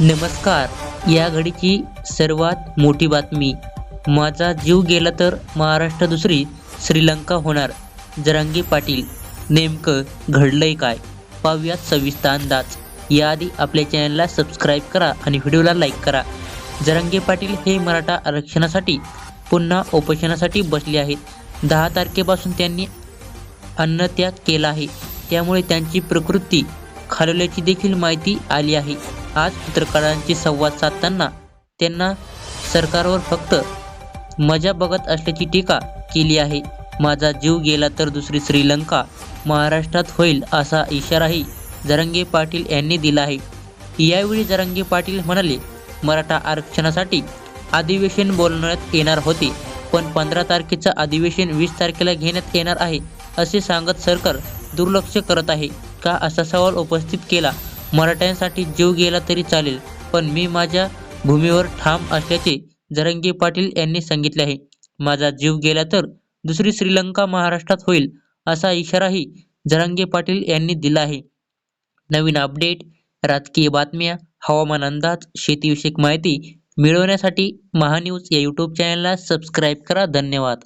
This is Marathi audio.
नमस्कार. या घडीची सर्वात मोठी बातमी. माझा जीव गेला तर महाराष्ट्र दुसरी श्रीलंका होणार. जरांगी पाटील नेमकं घडलंय काय? पाहूयात सविस्तर अंदाज. याआधी आपल्या चॅनलला सबस्क्राईब करा आणि व्हिडिओला लाईक करा. जरांगे पाटील हे मराठा आरक्षणासाठी पुन्हा उपोषणासाठी बसले आहेत. दहा तारखेपासून त्यांनी अन्नत्याग केला आहे. त्यामुळे त्यांची प्रकृती खालवल्याची देखील माहिती आली आहे. आज पत्रकारांशी संवाद साधताना त्यांना सरकारवर फक्त मजा बघत असल्याची टीका केली आहे. माझा जीव गेला तर दुसरी श्रीलंका महाराष्ट्रात होईल असा इशाराही जरंगे पाटील यांनी दिला आहे. यावेळी जरंगे पाटील म्हणाले मराठा आरक्षणासाठी अधिवेशन बोलवण्यात येणार होते पण पंधरा तारखेचं अधिवेशन वीस तारखेला घेण्यात येणार आहे असे सांगत सरकार दुर्लक्ष करत आहे. का असा सवाल उपस्थित केला मराठ्यांसाठी जीव गेला तरी चालेल पण मी माझ्या भूमीवर ठाम असल्याचे जरंगे पाटील यांनी सांगितले आहे. माझा जीव गेला तर दुसरी श्रीलंका महाराष्ट्रात होईल असा इशाराही जरंगे पाटील यांनी दिला आहे. नवीन अपडेट राजकीय बातम्या हवामान अंदाज शेतीविषयक माहिती मिळवण्यासाठी महान्यूज या यूट्यूब चॅनलला सबस्क्राईब करा. धन्यवाद.